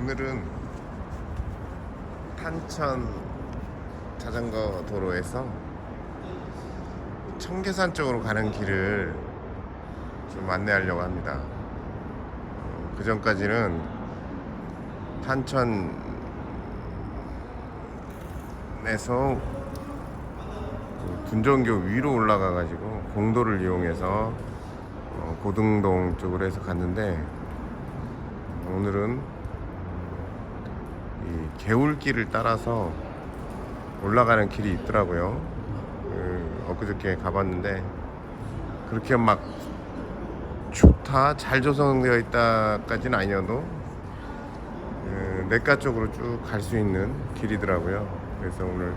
오늘은 탄천 자전거 도로에서 청계산 쪽으로 가는 길을 좀 안내하려고 합니다. 그 전까지는 탄천에서 그 분전교 위로 올라가 가지고 공도를 이용해서 어, 고등동 쪽으로 해서 갔는데 오늘은 이 개울길을 따라서 올라가는 길이 있더라고요. 그 엊그저께 가봤는데 그렇게 막 좋다 잘 조성되어 있다까지는 아니어도 그 내과 쪽으로 쭉 갈 수 있는 길이더라고요. 그래서 오늘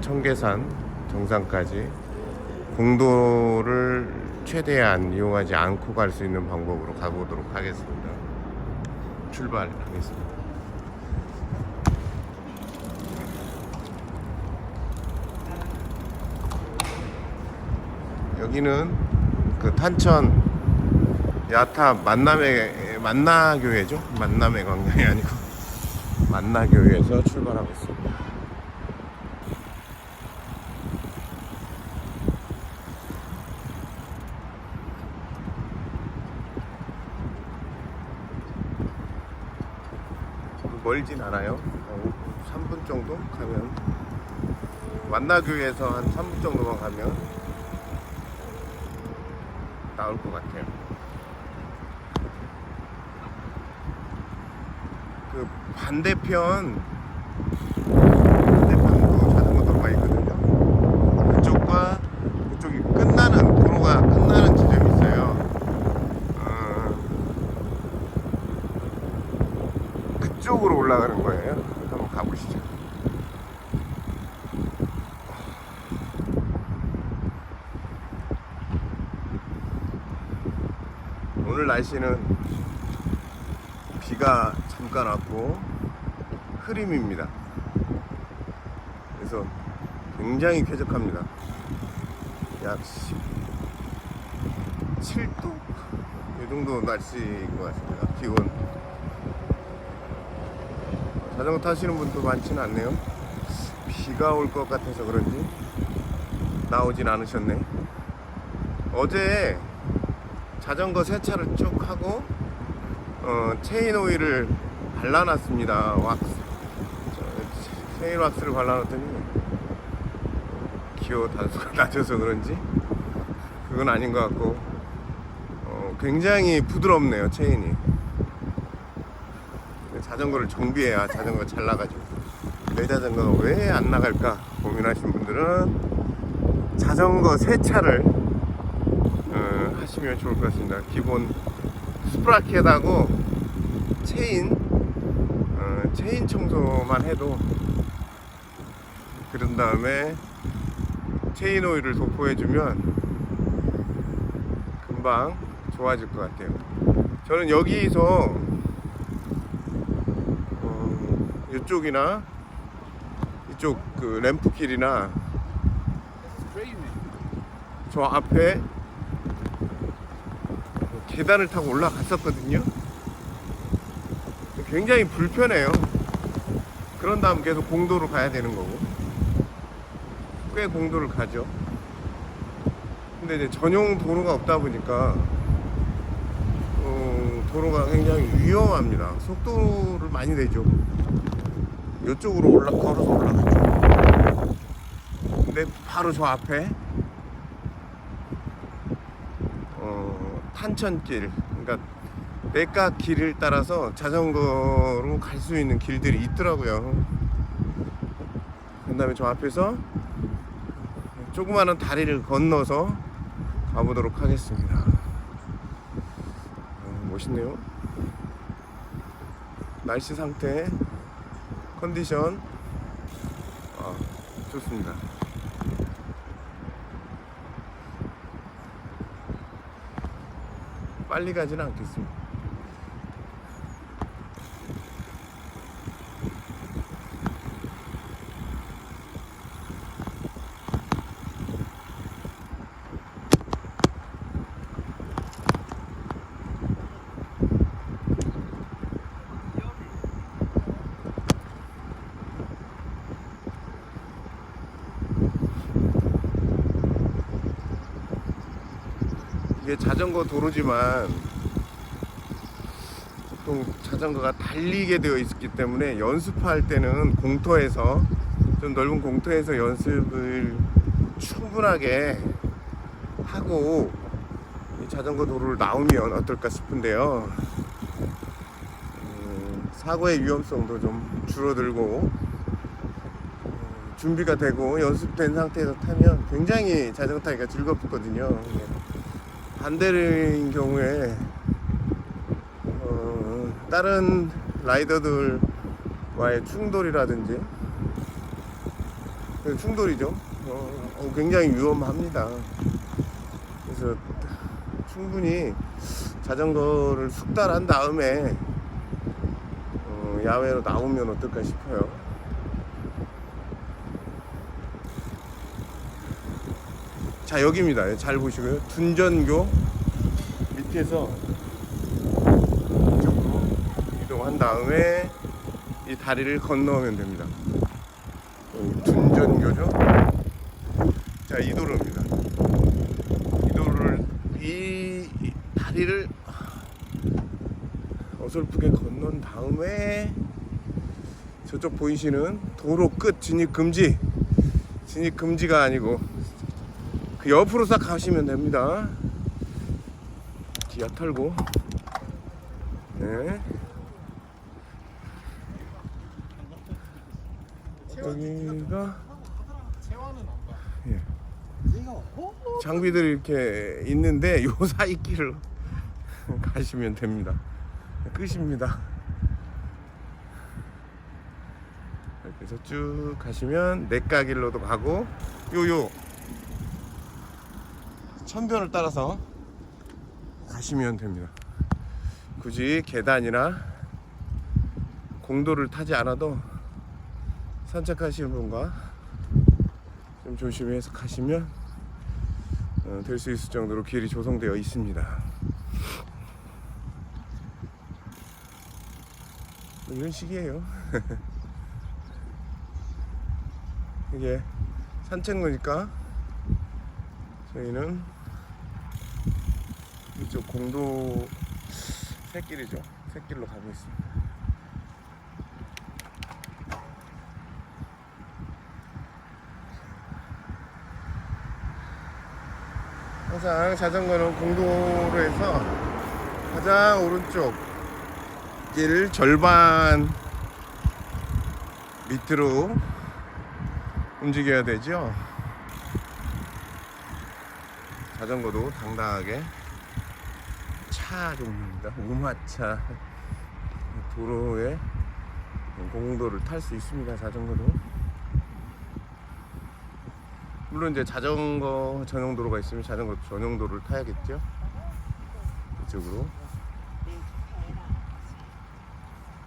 청계산 정상까지 공도를 최대한 이용하지 않고 갈 수 있는 방법으로 가보도록 하겠습니다. 출발하겠습니다. 여기는 그 탄천 야타 만남의 만나교회죠? 만남의 광장이 아니고 만나교회에서 출발하고 있습니다. 멀진 않아요. 3분 정도 가면 만나교에서 한 3분 정도만 가면 나올 것 같아요. 그 반대편 반대편도 자전거 도로가 있거든요. 그쪽과 그쪽이 끝나는 도로가 끝나는 지점이 있어요. 어, 그쪽으로 올라가는 거예요. 한번 가보시죠. 오늘 날씨는 비가 잠깐 왔고 흐림입니다. 그래서 굉장히 쾌적합니다. 약 7도? 이 정도 날씨인 것 같습니다. 기온. 자전거 타시는 분도 많지는 않네요. 비가 올 것 같아서 그런지 나오진 않으셨네. 어제 자전거 세차를 쭉 하고 어, 체인 오일을 발라놨습니다. 왁스. 저, 체인 왁스를 발라놨더니 기어 단수가 낮아서 그런지 그건 아닌 것 같고 어, 굉장히 부드럽네요 체인이. 자전거를 정비해야 자전거가 잘 나가죠. 내 자전거가 왜 안 나갈까 고민하시는 분들은 자전거 세차를 어, 하시면 좋을 것 같습니다. 기본 스프라켓하고 체인 어, 체인 청소만 해도 그런 다음에 체인 오일을 도포해주면 금방 좋아질 것 같아요. 저는 여기서 어, 이쪽이나 이쪽 그 램프길이나 저 앞에 계단을 타고 올라갔었거든요. 굉장히 불편해요. 그런 다음 계속 공도로 가야 되는 거고. 꽤 공도를 가죠. 근데 이제 전용 도로가 없다 보니까 어, 도로가 굉장히 위험합니다. 속도를 많이 내죠. 이쪽으로 올라 걸어서 올라가죠. 근데 바로 저 앞에 어, 탄천길, 그러니까 내가 길을 따라서 자전거로 갈 수 있는 길들이 있더라고요. 그 다음에 저 앞에서 조그마한 다리를 건너서 가보도록 하겠습니다. 어, 멋있네요. 날씨 상태, 컨디션, 아, 좋습니다. 빨리 가지는 않겠습니다. 자전거 도로지만 보통 자전거가 달리게 되어 있기 때문에 연습할 때는 공터에서 좀 넓은 공터에서 연습을 충분하게 하고 이 자전거 도로를 나오면 어떨까 싶은데요. 음, 사고의 위험성도 좀 줄어들고 음, 준비가 되고 연습된 상태에서 타면 굉장히 자전거 타기가 즐겁거든요. 예. 반대인 경우에 어, 다른 라이더들과의 충돌이라든지 그 충돌이죠. 어, 어, 굉장히 위험합니다. 그래서 충분히 자전거를 숙달한 다음에 어, 야외로 나오면 어떨까 싶어요. 자 여기입니다. 잘 보시고요. 둔전교 밑에서 이쪽으로 이동한 다음에 이 다리를 건너면 됩니다. 둔전교죠. 자이 도로입니다. 이 도로를 이 다리를 어설프게 건넌 다음에 저쪽 보이시는 도로 끝 진입 금지 진입 금지가 아니고 그 옆으로 싹 가시면 됩니다. 기아 털고 네. 여기가 예. 장비들이 이렇게 있는데 요 사이 길을 가시면 됩니다. 끝입니다. 이렇게 해서 쭉 가시면 내가길로도 가고 요요 천변을 따라서 가시면 됩니다. 굳이 계단이나 공도를 타지 않아도 산책하시는 분과 좀 조심해서 가시면 어, 될수 있을 정도로 길이 조성되어 있습니다. 뭐 이런 식이에요. 이게 산책로니까 저희는 이쪽 공도 새길이죠. 새길로 가고 있습니다. 항상 자전거는 공도로에서 가장 오른쪽 길 절반 밑으로 움직여야 되죠. 자전거도 당당하게 차 종류입니다. 우마차 도로에 공도를 탈 수 있습니다. 자전거도. 물론 이제 자전거 전용 도로가 있으면 자전거 전용 도로를 타야겠죠. 이쪽으로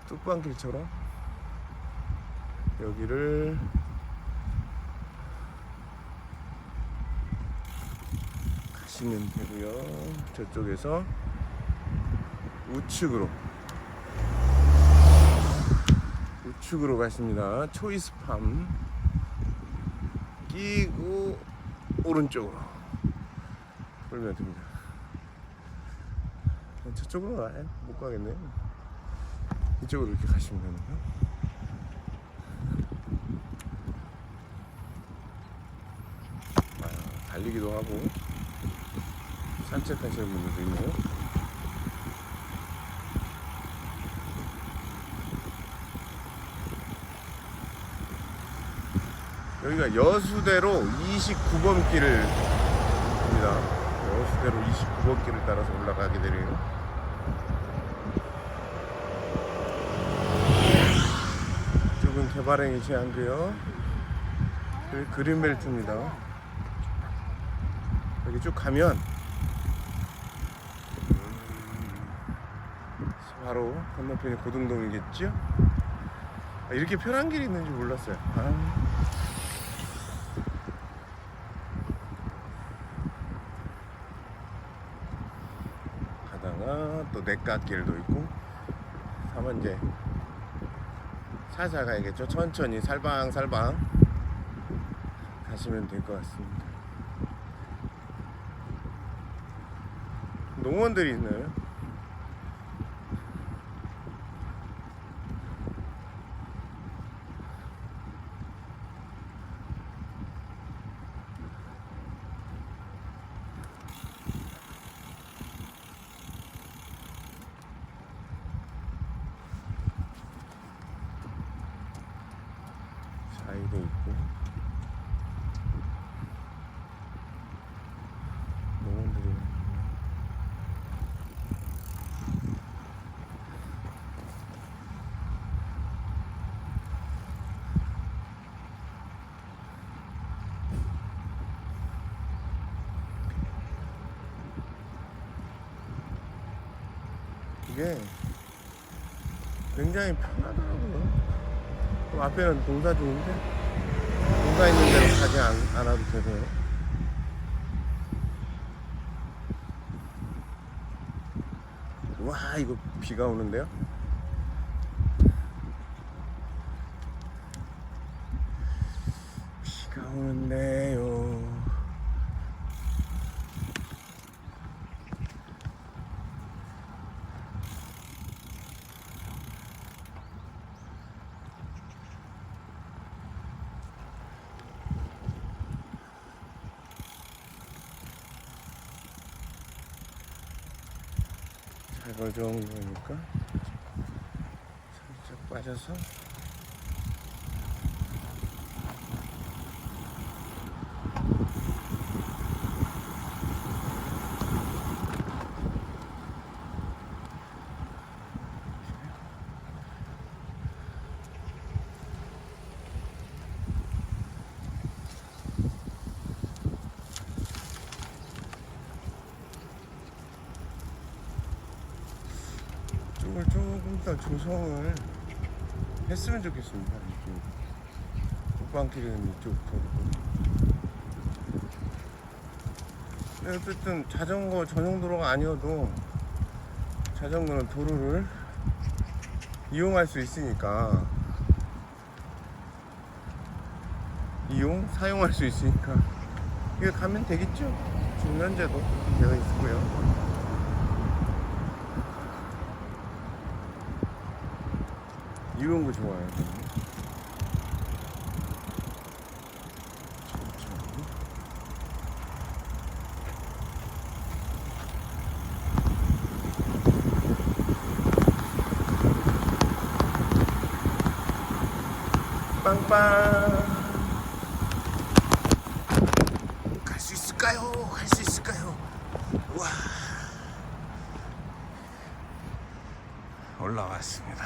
뚝방길처럼 여기를 가시면 되고요. 저쪽에서 우측으로 우측으로 가십니다. 초이스팜 끼고 오른쪽으로 돌면 됩니다. 저쪽으로 아예 못 가겠네요. 이쪽으로 이렇게 가시면 되는 거요. 아, 달리기도 하고 산책하시는 분들도 있네요. 여기가 여수대로 29번 길을 입니다. 여수대로 29번 길을 따라서 올라가게 되네요. 이쪽은 개발행위 제한구요. 여기 그린벨트입니다. 여기 쭉 가면 음, 바로 건너편이 고등동이겠죠? 아, 이렇게 편한 길이 있는지 몰랐어요. 아. 내깎길도 있고 다만 이제 살살 가야겠죠 천천히 살방살방 가시면 될 것 같습니다 농원들이 있나요? 사이도 있고 농원들이 많네요. 이게 굉장히 편하더라고요. 그 앞에는 공사 중인데 공사 있는 데로 가지 않, 않아도 되고요. 와 이거 비가 오는데요? 비가 오는데요. 잘걸 정도니까 살짝 빠져서 이쪽을 조금 더 조성을 했으면 좋겠습니다. 이쪽 국방길은 이쪽부터. 근데 어쨌든 자전거 전용 도로가 아니어도 자전거는 도로를 이용할 수 있으니까 이용 사용할 수 있으니까 이거 가면 되겠죠. 현재도 되어 있고요. 이런 거. 천천히. 빵빵. 갈 수 있을까요? 갈 수 있을까요? 와. 올라왔습니다.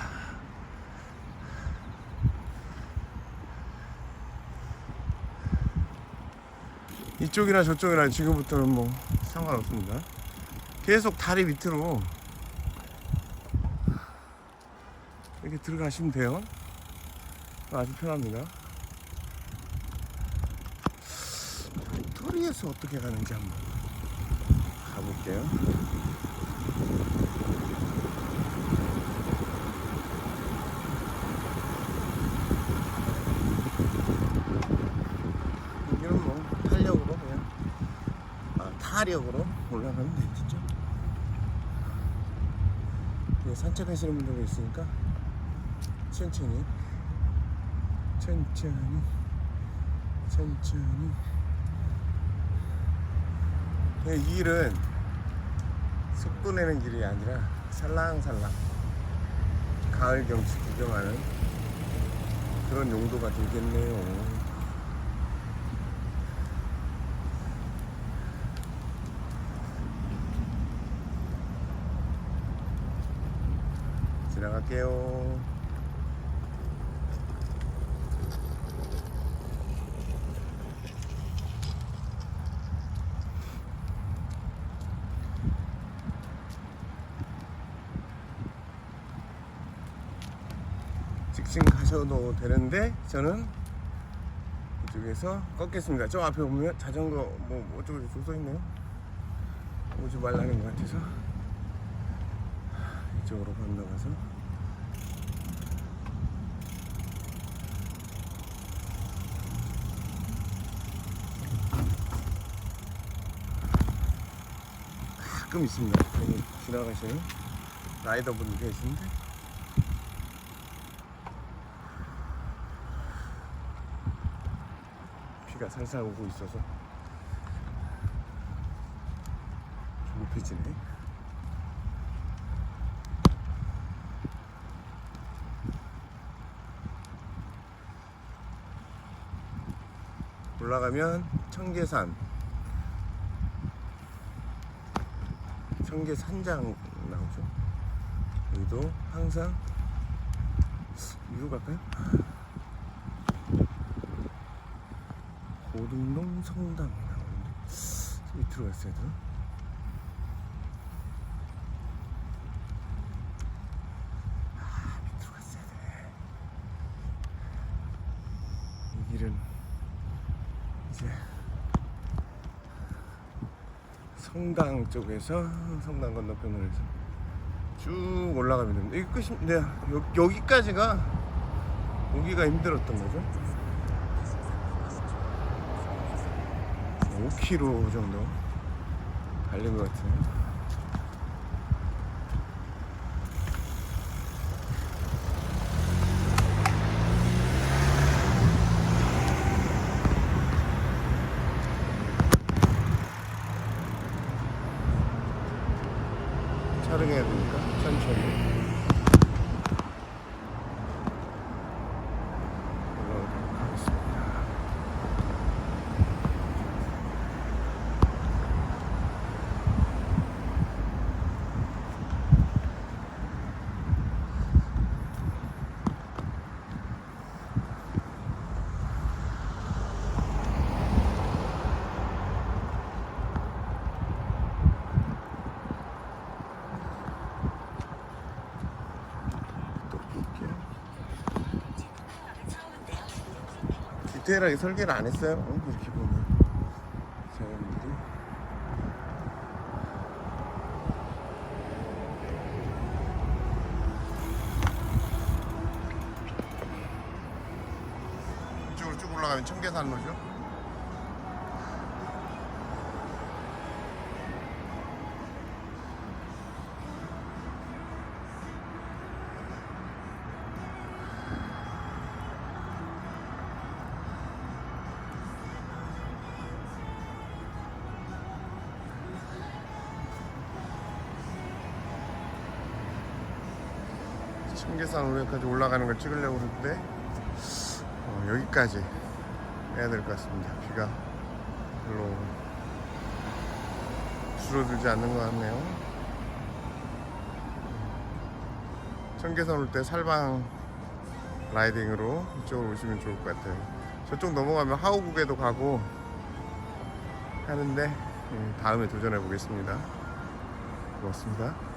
이쪽이나 저쪽이나 지금부터는 뭐 상관없습니다. 계속 다리 밑으로 이렇게 들어가시면 돼요. 아주 편합니다. 도리에서 어떻게 가는지 한번 가볼게요. 여기는 뭐 탄력으로 그냥 아, 타력으로 올라가면 되겠죠. 네, 산책하시는 분들도 있으니까 천천히 천천히 천천히 네, 이 길은 속도 내는 길이 아니라 살랑살랑 가을 경치 구경하는 그런 용도가 되겠네요. 지나 갈게요. 직진 가셔도 되는데 저는 이쪽에서 꺾겠습니다. 저 앞에 보면 자전거 뭐 어쩌고 저쩌고 써 있네요. 오지 말라는 것 같아서 이쪽으로 건너가서 가끔 있습니다. 지나가시는 라이더분 계신데 비가 살살 오고 있어서 조급해지네. 올라가면 청계산 청계 산장 나오죠 여기도 항상 위로 갈까요? 고등동 성당 나오는데 좀 밑으로 갔어야 되나? 아 밑으로 갔어야 돼. 이 길은 이제 성당 쪽에서 성당 건너편으로 쭉 올라가면 됩니다. 이게 끝인데 여, 여기까지가 오기가 힘들었던 거죠. 5km 정도 달린 것 같아요. 촬영해야 되니까 천천히 올라가도록 하겠습니다. 또 볼게요. 디테일하게 설계를 안 했어요. 어, 이렇게 보면 사람들이 이쪽으로 쭉 올라가면 청계산로 청계산 오름까지 올라가는 걸 찍으려고 그러는데 어, 여기까지 해야 될 것 같습니다. 비가 별로 줄어들지 않는 것 같네요. 청계산 올 때 살방 라이딩으로 이쪽으로 오시면 좋을 것 같아요. 저쪽 넘어가면 하우국에도 가고 하는데 음, 다음에 도전해 보겠습니다. 고맙습니다.